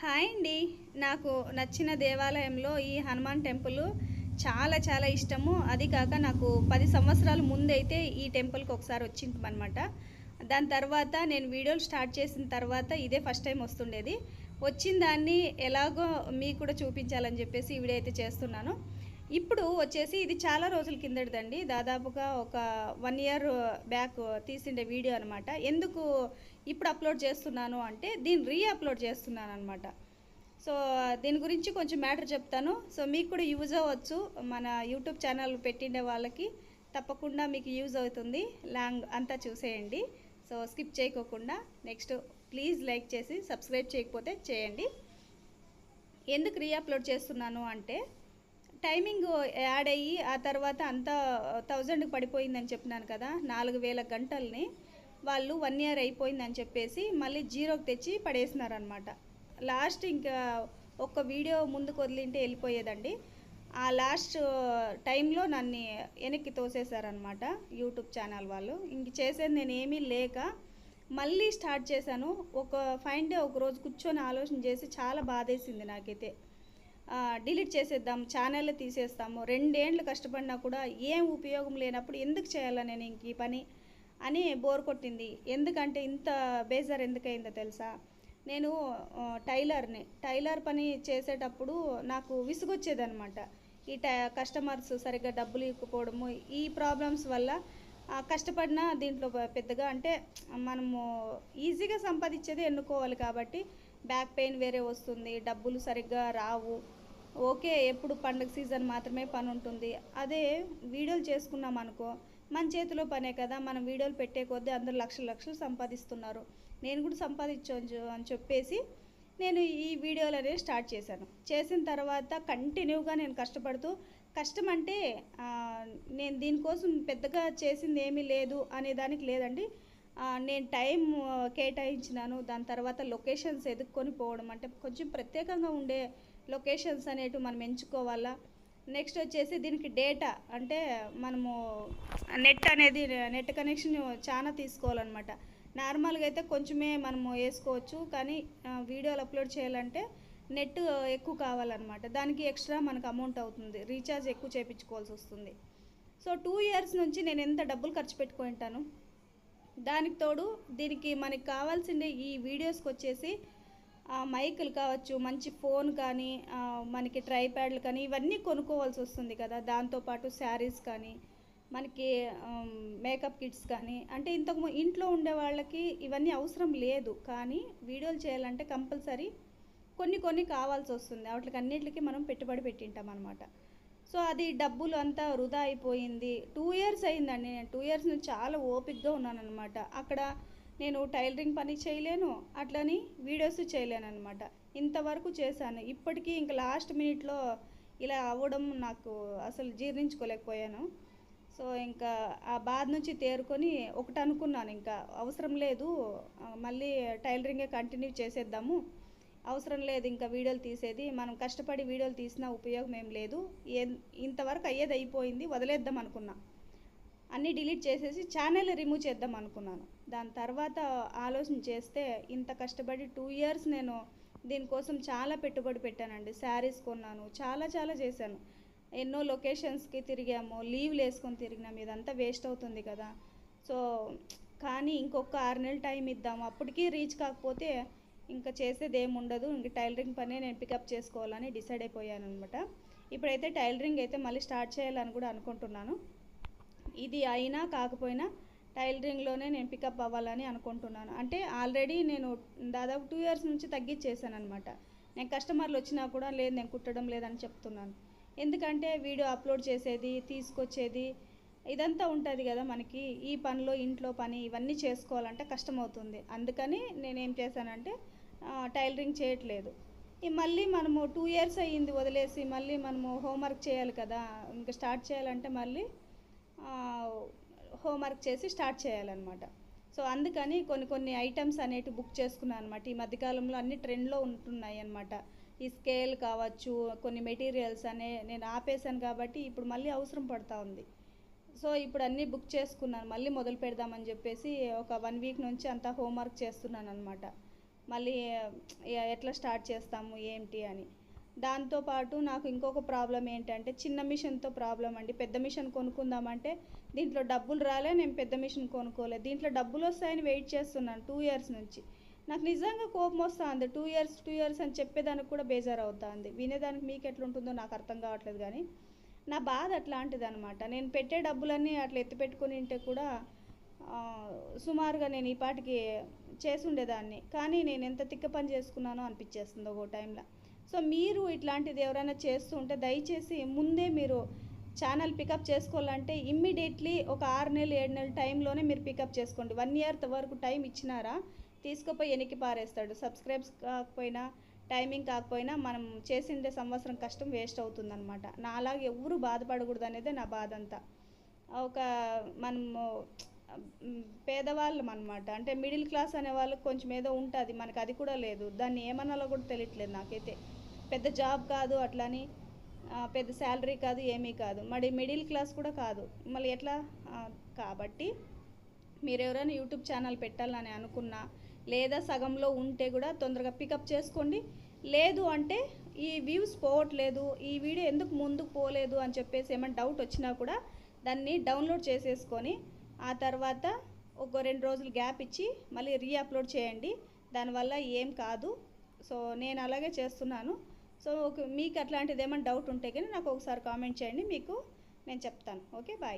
Hi అండి. నాకు నచ్చిన దేవాలయంలో ఈ హనుమాన్ టెంపుల్ చాలా చాలా ఇష్టము. అది కాక నాకు పది సంవత్సరాల ముందైతే ఈ టెంపుల్కి ఒకసారి వచ్చిందనమాట దాని తర్వాత నేను వీడియోలు స్టార్ట్ చేసిన తర్వాత ఇదే ఫస్ట్ టైం వస్తుండేది. వచ్చిన దాన్ని ఎలాగో మీకు కూడా చూపించాలని చెప్పేసి ఈ వీడియో అయితే చేస్తున్నాను. ఇప్పుడు వచ్చేసి ఇది చాలా రోజుల కిందటిదండి. దాదాపుగా ఒక వన్ ఇయర్ బ్యాక్ తీసిండే వీడియో అనమాట ఎందుకు ఇప్పుడు అప్లోడ్ చేస్తున్నాను అంటే దీన్ని రీ అప్లోడ్ చేస్తున్నాను అనమాట సో దీని గురించి కొంచెం మ్యాటర్ చెప్తాను. సో మీకు కూడా యూజ్ అవ్వచ్చు. మన యూట్యూబ్ ఛానల్ పెట్టిండే వాళ్ళకి తప్పకుండా మీకు యూజ్ అవుతుంది. లాంగ్ అంతా చూసేయండి. సో స్కిప్ చేయకోకుండా నెక్స్ట్ ప్లీజ్ లైక్ చేసి సబ్స్క్రైబ్ చేయకపోతే చేయండి. ఎందుకు రీ అప్లోడ్ చేస్తున్నాను అంటే టైమింగ్ యాడ్ అయ్యి ఆ తర్వాత అంతా థౌజండ్కి పడిపోయిందని చెప్పినాను కదా నాలుగు వేల గంటల్ని వాళ్ళు వన్ ఇయర్ అయిపోయిందని చెప్పేసి మళ్ళీ జీరోకి తెచ్చి పడేసినారనమాట లాస్ట్ ఇంకా ఒక్క వీడియో ముందుకు వదిలింటే వెళ్ళిపోయేదండి. ఆ లాస్ట్ టైంలో నన్ను వెనక్కి తోసేశారనమాట యూట్యూబ్ ఛానల్ వాళ్ళు. ఇంక చేసేది నేను ఏమీ లేక మళ్ళీ స్టార్ట్ చేశాను. ఒక ఫైన్ డే ఒక రోజు కూర్చొని ఆలోచన చేసి చాలా బాధేసింది నాకైతే. డిలీట్ చేసేద్దాం ఛానల్ తీసేస్తాము. రెండేండ్లు కష్టపడినా కూడా ఏం ఉపయోగం లేనప్పుడు ఎందుకు చేయాలా నేను ఇంక ఈ పని అని బోర్ కొట్టింది. ఎందుకంటే ఇంత బేజార్ ఎందుకైందో తెలుసా? నేను టైలర్ని టైలర్ పని చేసేటప్పుడు నాకు విసుగొచ్చేదనమాట ఈ ట కస్టమర్స్ సరిగ్గా డబ్బులు ఇవ్వకపోవడము ఈ ప్రాబ్లమ్స్ వల్ల కష్టపడిన కష్టపడినా దీంట్లో పెద్దగా అంటే మనము ఈజీగా సంపాదించేది ఎన్నుకోవాలి కాబట్టి బ్యాక్ పెయిన్ వేరే వస్తుంది డబ్బులు సరిగ్గా రావు. ఓకే ఎప్పుడు పండగ సీజన్ మాత్రమే పని ఉంటుంది అదే వీడియోలు చేసుకున్నాం అనుకో మన చేతిలో పనే కదా మనం వీడియోలు పెట్టే కొద్దీ అందరు లక్షలు లక్షలు సంపాదిస్తున్నారు. నేను కూడా సంపాదించు అని చెప్పేసి నేను ఈ వీడియోలు అనేది స్టార్ట్ చేశాను. చేసిన తర్వాత కంటిన్యూగా నేను కష్టపడుతూ కష్టం అంటే నేను దీనికోసం పెద్దగా చేసింది ఏమీ లేదు అనే దానికి లేదండి. నేను టైం కేటాయించినాను దాని తర్వాత లొకేషన్స్ ఎదుక్కొని పోవడం అంటే కొంచెం ప్రత్యేకంగా ఉండే లొకేషన్స్ అనేటివి మనం ఎంచుకోవాలా? నెక్స్ట్ వచ్చేసి దీనికి డేటా అంటే మనము నెట్ అనేది నెట్ కనెక్షన్ చాలా తీసుకోవాలన్నమాట. నార్మల్గా అయితే కొంచెమే మనము వేసుకోవచ్చు కానీ వీడియోలు అప్లోడ్ చేయాలంటే నెట్ ఎక్కువ కావాలన్నమాట. దానికి ఎక్స్ట్రా మనకు అమౌంట్ అవుతుంది. రీఛార్జ్ ఎక్కువ చేయించుకోవాల్సి వస్తుంది. సో టూ ఇయర్స్ నుంచి నేను ఎంత డబ్బులు ఖర్చు పెట్టుకుంటాను దానికి తోడు దీనికి మనకి కావాల్సిందే ఈ వీడియోస్కి వచ్చేసి మైకులు కావచ్చు మంచి ఫోన్ కానీ మనకి ట్రైప్యాడ్లు కానీ ఇవన్నీ కొనుక్కోవాల్సి వస్తుంది కదా. దాంతోపాటు శారీస్ కానీ మనకి మేకప్ కిట్స్ కానీ. అంటే ఇంతకు ఇంట్లో ఉండే వాళ్ళకి ఇవన్నీ అవసరం లేదు. కానీ వీడియోలు చేయాలంటే కంపల్సరీ కొన్ని కొన్ని కావాల్సి వస్తుంది. వాటికి అన్నిటికీ మనం పెట్టుబడి పెట్టింటాం అనమాట సో అది డబ్బులు అంతా వృధా అయిపోయింది. టూ ఇయర్స్ అయిందండి. నేను టూ ఇయర్స్ నుంచి చాలా ఓపిక్గా ఉన్నాను అనమాట అక్కడ నేను టైలరింగ్ పని చేయలేను అట్లని వీడియోస్ చేయలేను అనమాట ఇంతవరకు చేశాను. ఇప్పటికీ ఇంకా లాస్ట్ మినిట్లో ఇలా అవ్వడం నాకు అసలు జీర్ణించుకోలేకపోయాను. సో ఇంకా ఆ బాధ నుంచి తేరుకొని ఒకటి అనుకున్నాను ఇంకా అవసరం లేదు మళ్ళీ టైలరింగే కంటిన్యూ చేసేద్దాము. అవసరం లేదు ఇంకా వీడియోలు తీసేది. మనం కష్టపడి వీడియోలు తీసినా ఉపయోగం ఏం లేదు. ఇంతవరకు అయ్యేది అయిపోయింది వదిలేద్దాం అనుకున్నా. అన్నీ డిలీట్ చేసేసి ఛానల్ రిమూవ్ చేద్దాం అనుకున్నాను. దాని తర్వాత ఆలోచన చేస్తే ఇంత కష్టపడి టూ ఇయర్స్ నేను దీనికోసం చాలా పెట్టుబడి పెట్టానండి. శారీస్ కొన్నాను చాలా చాలా చేశాను. ఎన్నో లొకేషన్స్కి తిరిగాము లీవ్లు వేసుకొని తిరిగినాము. ఇదంతా వేస్ట్ అవుతుంది కదా. సో కానీ ఇంకొక ఆరు నెలలు టైం ఇద్దాము. అప్పటికీ రీచ్ కాకపోతే ఇంకా చేసేది ఏమి ఉండదు. ఇంక టైలరింగ్ పనే నేను పికప్ చేసుకోవాలని డిసైడ్ అయిపోయాను అనమాట ఇప్పుడైతే టైలరింగ్ అయితే మళ్ళీ స్టార్ట్ చేయాలని కూడా అనుకుంటున్నాను. ఇది అయినా కాకపోయినా టైలరింగ్లోనే నేను పికప్ అవ్వాలని అనుకుంటున్నాను. అంటే ఆల్రెడీ నేను దాదాపు టూ ఇయర్స్ నుంచి తగ్గించేసాను అనమాట నేను కస్టమర్లు వచ్చినా కూడా లేదు నేను కుట్టడం లేదని చెప్తున్నాను. ఎందుకంటే వీడియో అప్లోడ్ చేసేది తీసుకొచ్చేది ఇదంతా ఉంటుంది కదా మనకి. ఈ పనిలో ఇంట్లో పని ఇవన్నీ చేసుకోవాలంటే కష్టమవుతుంది. అందుకని నేనేం చేశానంటే టైలరింగ్ చేయట్లేదు. ఈ మళ్ళీ మనము టూ ఇయర్స్ అయ్యింది వదిలేసి మళ్ళీ మనము హోంవర్క్ చేయాలి కదా. ఇంకా స్టార్ట్ చేయాలంటే మళ్ళీ హోంవర్క్ చేసి స్టార్ట్ చేయాలన్నమాట. సో అందుకని కొన్ని కొన్ని ఐటమ్స్ అనేవి బుక్ చేసుకున్నాను అనమాట ఈ మధ్యకాలంలో అన్ని ట్రెండ్లో ఉంటున్నాయి అనమాట ఈ స్కేల్ కావచ్చు కొన్ని మెటీరియల్స్ అనే నేను ఆపేశాను కాబట్టి ఇప్పుడు మళ్ళీ అవసరం పడతా ఉంది. సో ఇప్పుడు అన్నీ బుక్ చేసుకున్నాను. మళ్ళీ మొదలు పెడదామని చెప్పేసి ఒక వన్ వీక్ నుంచి అంతా హోంవర్క్ చేస్తున్నాను అనమాట మళ్ళీ ఎట్లా స్టార్ట్ చేస్తాము ఏంటి అని. దాంతోపాటు నాకు ఇంకొక ప్రాబ్లం ఏంటంటే చిన్న మిషన్తో ప్రాబ్లం అండి. పెద్ద మిషన్ కొనుక్కుందామంటే దీంట్లో డబ్బులు రాలే నేను పెద్ద మిషన్ కొనుక్కోలేదు. దీంట్లో డబ్బులు వస్తాయని వెయిట్ చేస్తున్నాను టూ ఇయర్స్ నుంచి. నాకు నిజంగా కోపం వస్తుంది. టూ ఇయర్స్ టూ ఇయర్స్ అని చెప్పేదానికి కూడా బేజారు అవుతుంది వినేదానికి మీకు ఎట్లుంటుందో నాకు అర్థం కావట్లేదు కానీ నా బాధ అట్లాంటిది అనమాట నేను పెట్టే డబ్బులన్నీ అట్లా ఎత్తిపెట్టుకుని ఉంటే కూడా సుమారుగా నేను ఈ పాటికి చేసుండేదాన్ని కానీ నేను ఎంత తిక్క పని చేసుకున్నానో అనిపించేస్తుంది ఒక టైంలో. సో మీరు ఇట్లాంటిది ఎవరైనా చేస్తూ ఉంటే దయచేసి ముందే మీరు ఛానల్ పికప్ చేసుకోవాలంటే ఇమ్మీడియట్లీ ఒక ఆరు నెలలు ఏడు నెలల టైంలోనే మీరు పికప్ చేసుకోండి. వన్ ఇయర్ వరకు టైం ఇచ్చినారా? తీసుకుపోయి వెనక్కి పారేస్తాడు. సబ్స్క్రైబ్స్ కాకపోయినా టైమింగ్ కాకపోయినా మనం చేసిండే సంవత్సరం కష్టం వేస్ట్ అవుతుందన్నమాట. నా అలాగే ఎవరు బాధపడకూడదు అనేదే నా బాధ అంతా ఒక మనము పేదవాళ్ళం అనమాట అంటే మిడిల్ క్లాస్ అనే వాళ్ళకి కొంచెం ఏదో ఉంటుంది. మనకు అది కూడా లేదు. దాన్ని ఏమనాలో కూడా తెలియట్లేదు నాకైతే. పెద్ద జాబ్ కాదు అట్లని పెద్ద శాలరీ కాదు ఏమీ కాదు. మరి మిడిల్ క్లాస్ కూడా కాదు. మళ్ళీ ఎట్లా? కాబట్టి మీరు ఎవరైనా యూట్యూబ్ ఛానల్ పెట్టాలని అనుకున్నా లేదా సగంలో ఉంటే కూడా తొందరగా పికప్ చేసుకోండి. లేదు అంటే ఈ వ్యూస్ పోవట్లేదు ఈ వీడియో ఎందుకు ముందుకు పోలేదు అని చెప్పేసి ఏమైనా డౌట్ వచ్చినా కూడా దాన్ని డౌన్లోడ్ చేసేసుకొని ఆ తర్వాత ఒక రెండు రోజులు గ్యాప్ ఇచ్చి మళ్ళీ రీఅప్లోడ్ చేయండి. దానివల్ల ఏం కాదు. సో నేను అలాగే చేస్తున్నాను. సో మీకు అట్లాంటిది ఏమైనా డౌట్ ఉంటే కానీ నాకు ఒకసారి కామెంట్ చేయండి. మీకు నేను చెప్తాను. Okay bye